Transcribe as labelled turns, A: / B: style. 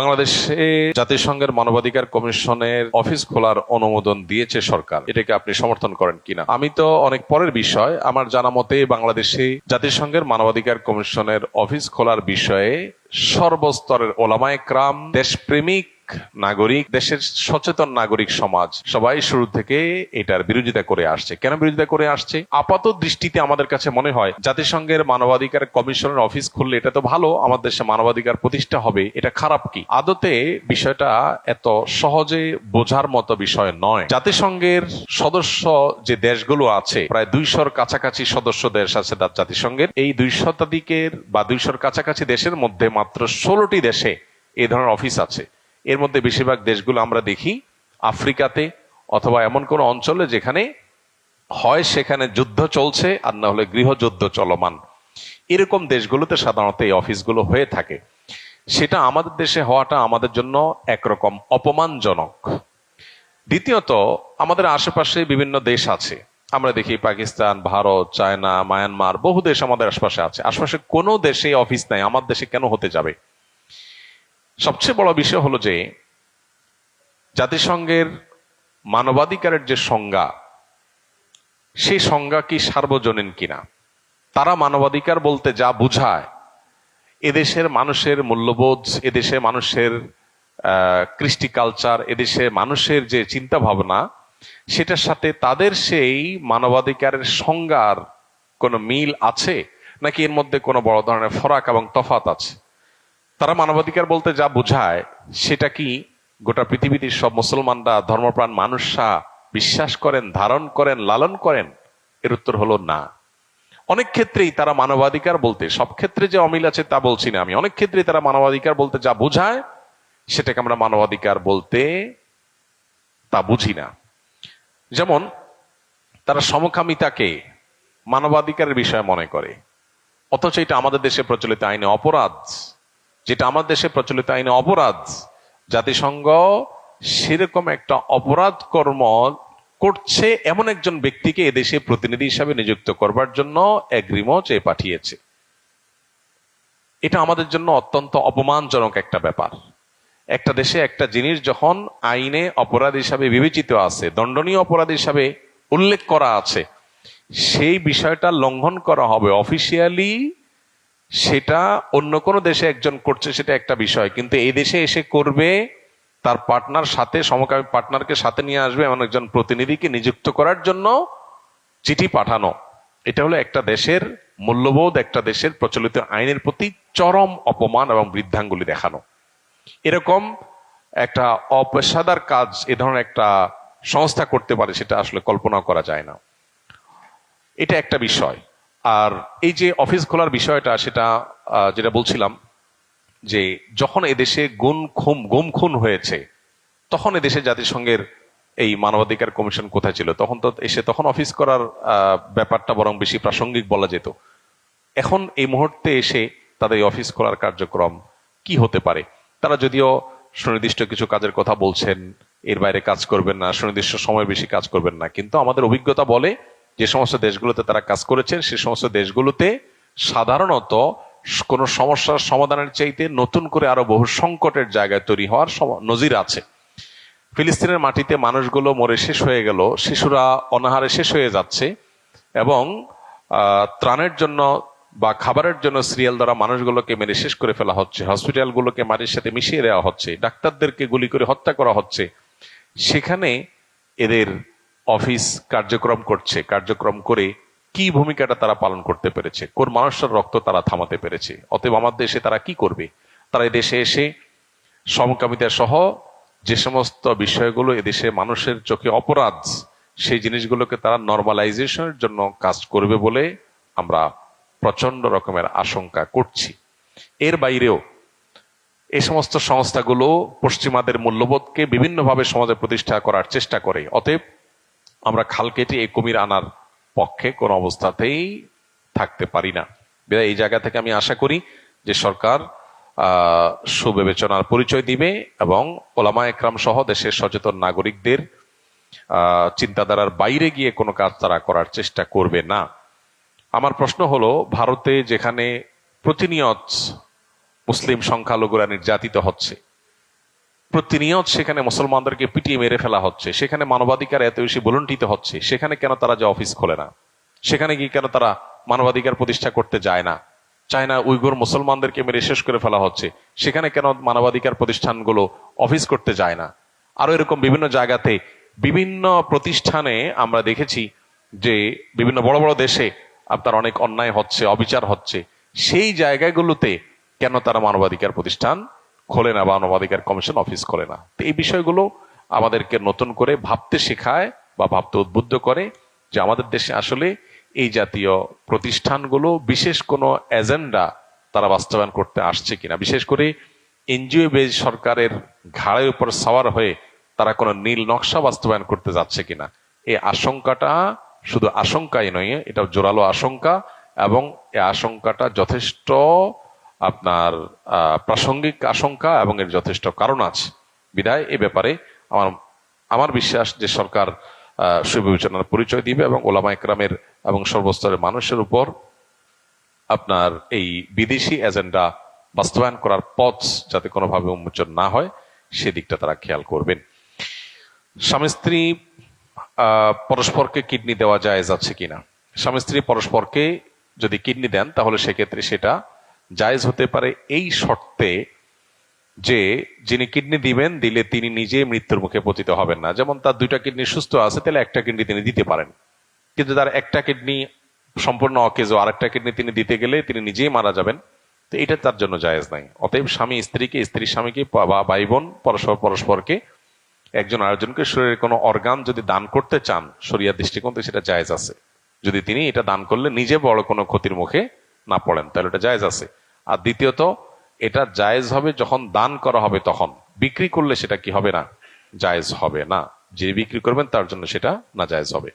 A: বাংলাদেশে জাতিসংঘের মানবাধিকার কমিশনের অফিস খোলার অনুমোদন দিয়েছে সরকার। এটাকে আপনি সমর্থন করেন কিনা? আমি তো অনেক পরের বিষয়। আমার জানা মতে বাংলাদেশে জাতিসংঘের মানবাধিকার কমিশনের অফিস খোলার বিষয়ে সর্বস্তরের ওলামায় ক্রাম দেশপ্রেমিক নাগরিক, দেশের সচেতন নাগরিক সমাজ সবাই শুরু থেকে এটার বিরোধিতা করে আসছে। কেন বিরোধিতা করে আসছে? আপাত দৃষ্টিতে আমাদের কাছে মনে হয় জাতিসংঘের মানবাধিকার কমিশনের অফিস খুললে এটা তো ভালো, আমাদের দেশে মানবাধিকার প্রতিষ্ঠা হবে, এটা খারাপ কি? আদতে বিষয়টা এত সহজে বোঝার মতো বিষয় নয়। জাতিসংঘের সদস্য যে দেশগুলো আছে, প্রায় দুইশোর কাছাকাছি সদস্য দেশ আছে তার জাতিসংঘের। এই দুই শতাধিকের বা দুইশোর কাছাকাছি দেশের মধ্যে মাত্র ষোলোটি দেশে এই ধরনের অফিস আছে। এর মধ্যে বেশিরভাগ দেশগুলো আমরা দেখি, আফ্রিকাতে অথবা এমন কোন অঞ্চলে যেখানে হয় সেখানে যুদ্ধ চলছে আর না হলে গৃহযুদ্ধ চলমান। এরকম দেশগুলোতে সাধারণত এই অফিসগুলো হয়ে থাকে। সেটা আমাদের দেশে হওয়াটা আমাদের জন্য একরকম অপমানজনক। দ্বিতীয়ত, আমাদের আশেপাশে বিভিন্ন দেশ আছে। আমরা দেখি পাকিস্তান, ভারত, চায়না, মায়ানমার, বহু দেশ আমাদের আশপাশে আছে। আশপাশে কোনো দেশে অফিস নাই। আমার দেশে কেন হতে যাবে? সবচেয়ে বড় বিষয় হলো যে, জাতিসংঘের মানবাধিকারের যে সংজ্ঞা সেই সংজ্ঞা কি সার্বজনীন কিনা? তারা মানবাধিকার বলতে যা বুঝায়, এদেশের মানুষের মূল্যবোধ, এদেশে মানুষের কৃষ্টি কালচার এদেশে মানুষের যে চিন্তা ভাবনা সেটার সাথে তাদের সেই মানবাধিকারের সংজ্ঞার কোনো মিল আছে? নাকি এর মধ্যে কোনো বড় ধরনের ফরাক এবং তফাত আছে? তারা মানবাধিকার বলতে যা বোঝায়, সেটা কি গোটা পৃথিবীতে সব মুসলমানরা ধর্মপ্রাণ মানুষরা বিশ্বাস করেন, ধারণ করেন, লালন করেন? এর উত্তর হলো না। অনেক ক্ষেত্রেই তারা মানবাধিকার বলতে, সব ক্ষেত্রে যে অমিল আছে তা বলছি না আমি, অনেক ক্ষেত্রেই তারা মানবাধিকার বলতে যা বোঝায়, সেটাকে আমরা মানবাধিকার বলতে তা বুঝি না। যেমন, তারা সমকামিতাকে মানবাধিকারের বিষয় মনে করে, অথচ এটা আমাদের দেশে প্রচলিত আইনে অপরাধ। যেটা আমাদের দেশে প্রচলিত আইনে অপরাধ। জাতিসংঘ সেরকম একটা অপরাধ কর্ম করছে এমন একজন ব্যক্তিকে এদেশে প্রতিনিধি হিসাবে নিযুক্ত করবার জন্য এগ্রিমো চেয়ে পাঠিয়েছে। এটা আমাদের জন্য অত্যন্ত অপমানজনক একটা ব্যাপার। একটা দেশে একটা জিনিস যখন আইনে অপরাধ হিসাবে বিবেচিত আছে, দণ্ডনীয় অপরাধ হিসাবে উল্লেখ করা আছে, সেই বিষয়টা লঙ্ঘন করা হবে অফিসিয়ালি সেটা অন্য কোনো দেশে একজন করছে সেটা একটা বিষয়। কিন্তু এই দেশে এসে করবে, তার পার্টনার সাথে, সমকামী পার্টনারকে সাথে নিয়ে আসবে এমন একজন প্রতিনিধিকে নিযুক্ত করার জন্য চিঠি পাঠানো। এটা হলো একটা দেশের মূল্যবোধ, একটা দেশের প্রচলিত আইনের প্রতি চরম অপমান এবং বৃদ্ধাঙ্গুলি দেখানো। এরকম একটা অপেশাদার কাজ এ ধরনের একটা সংস্থা করতে পারে সেটা আসলে কল্পনা করা যায় না। এটা একটা বিষয়। আর এই যে অফিস খোলার বিষয়টা, সেটা যেটা বলছিলাম, যে যখন এদেশে গুণ খুম, গুম খুন হয়েছে, তখন এদেশে জাতিসংঘের এই মানবাধিকার কমিশন কোথায় ছিল? তখন তো এসে তখন অফিস করার ব্যাপারটা বরং বেশি প্রাসঙ্গিক বলা যেত। এখন এই মুহূর্তে এসে তাদের অফিস খোলার কার্যক্রম কি হতে পারে? তারা যদিও সুনির্দিষ্ট কিছু কাজের কথা বলছেন, এর বাইরে কাজ করবেন না, সুনির্দিষ্ট সময় বেশি কাজ করবেন না, কিন্তু আমাদের অভিজ্ঞতা বলে যে সমস্ত দেশগুলোতে তারা কাজ করেছেন, সে সমস্ত দেশগুলোতে সাধারণত কোন সমস্যার সমাধানের চাইতে নতুন করে আরও বহু সংকটের জায়গায় তৈরি হওয়ার নজির আছে। ফিলিস্তিনের মাটিতে মানুষগুলো মরে শেষ হয়ে গেল, শিশুরা অনাহারে শেষ হয়ে যাচ্ছে এবং ত্রাণের জন্য বা খাবারের জন্য সিরিয়াল দ্বারা মানুষগুলোকে মেরে শেষ করে ফেলা হচ্ছে, হসপিটালগুলোকে মাটির সাথে মিশিয়ে দেওয়া হচ্ছে, ডাক্তারদেরকে গুলি করে হত্যা করা হচ্ছে। সেখানে এদের অফিস কার্যক্রম করছে, কার্যক্রম করে কি ভূমিকাটা তারা পালন করতে পেরেছে? কোন মানুষের রক্ত তারা থামাতে পেরেছে? অতএব আমার দেশে তারা কি করবে? তারা দেশে এসে সমকামিতা সহ যে সমস্ত বিষয়গুলো এদেশে মানুষের চোখে অপরাধ, সেই জিনিসগুলোকে তারা নর্মালাইজেশনের জন্য কাজ করবে বলে আমরা প্রচণ্ড রকমের আশঙ্কা করছি। এর বাইরেও এই সমস্ত সংস্থাগুলো পশ্চিমাদের মূল্যবোধকে বিভিন্নভাবে সমাজে প্রতিষ্ঠা করার চেষ্টা করে। অতএব আমরা খাল কেটে এই কুমির আনার পক্ষে কোন অবস্থাতেই থাকতে পারি না। এই জায়গা থেকে আমি আশা করি যে সরকার সুবিবেচনার পরিচয় দিবে এবং ওলামা একরাম সহ দেশের সচেতন নাগরিকদের চিন্তাধারার বাইরে গিয়ে কোনো কাজ তারা করার চেষ্টা করবে না। আমার প্রশ্ন হলো, ভারতে যেখানে প্রতিনিয়ত মুসলিম সংখ্যালঘুরা নির্যাতিত হচ্ছে প্রতিনিয়ত সেখানে মুসলমানদেরকে পিটিয়ে মেরে ফেলা হচ্ছে। সেখানে মানবাধিকার এত বেশি বলুন্টিত হচ্ছে। সেখানে কেন তারা যে অফিস খোলে না? সেখানে গিয়ে কেন তারা মানবাধিকার প্রতিষ্ঠা করতে যায় না? চায়না উইগুর মুসলমানদেরকে মেরে শেষ করে ফেলা হচ্ছে। সেখানে কেন মানবাধিকার প্রতিষ্ঠানগুলো অফিস করতে যায় না? আরও এরকম বিভিন্ন জায়গাতে বিভিন্ন প্রতিষ্ঠানে আমরা দেখেছি যে বিভিন্ন বড় বড় দেশে আপনার অনেক অন্যায় হচ্ছে, অবিচার হচ্ছে। সেই জায়গাগুলোতে কেন তারা মানবাধিকার প্রতিষ্ঠান খোলে না বা মানবাধিকার কমিশন অফিস খোলে না। তো এই বিষয়গুলো আমাদেরকে নতুন করে ভাবতে শেখায় বা ভাবতে উদ্বুদ্ধ করে যে আমাদের দেশে আসলে এই জাতীয় প্রতিষ্ঠানগুলো বিশেষ কোনো এজেন্ডা তারা বাস্তবায়ন করতে আসছে কিনা। বিশেষ করে এনজিও বেজ সরকারের ঘাড়ের উপর সাওয়ার হয়ে তারা কোনো নীল নকশা বাস্তবায়ন করতে যাচ্ছে কিনা। এই আশঙ্কাটা শুধু আশঙ্কাই নয় এটা জোরালো আশঙ্কা এবং এই আশঙ্কাটা যথেষ্ট আপনার প্রাসঙ্গিক আশঙ্কা এবং এর যথেষ্ট কারণ আছে। বিদায়, এ ব্যাপারে আমার আমার বিশ্বাস যে সরকার সুবিবেচনার পরিচয় দিবে এবং ওলামা একরামের এবং সর্বস্তরের মানুষের উপর আপনার এই বিদেশি এজেন্ডা বাস্তবায়ন করার পথ যাতে কোনোভাবে উন্মোচন না হয়, সেদিকটা তারা খেয়াল করবেন। স্বামী স্ত্রী পরস্পরকে কিডনি দেওয়া যায় যাচ্ছে কিনা? স্বামী স্ত্রী পরস্পরকে যদি কিডনি দেন, তাহলে সেক্ষেত্রে সেটা জায়েজ হতে পারে এই শর্তে যে যিনি কিডনি দিবেন, দিলে তিনি নিজে মৃত্যুর মুখে পতিত হবেন না। যেমন তার দুইটা কিডনি সুস্থ আছে, তাহলে একটা কিডনি তিনি দিতে পারেন। কিন্তু তার একটা কিডনি সম্পূর্ণ অকেজ, আরেকটা কিডনি তিনি দিতে গেলে তিনি নিজেই মারা যাবেন। তো এটা তার জন্য জায়েজ নাই। অতএব স্বামী স্ত্রীকে, স্ত্রী স্বামীকে বা ভাই বোন, পরস্পর পরস্পরকে একজন আরেকজনকে শরীরের কোনো অর্গান যদি দান করতে চান, শরিয়ার দৃষ্টিকোণ থেকে সেটা জায়েজ আছে। যদি তিনি এটা দান করলে নিজে বড় কোনো ক্ষতির মুখে না পড়েন, তাহলে এটা জায়েজ আছে। আর দ্বিতীয়ত, এটা জায়েজ হবে যখন দান করা হবে তখন। বিক্রি করলে সেটা কি হবে না? জায়েজ হবে না। যে বিক্রি করবেন তার জন্য সেটা না জায়েজ হবে।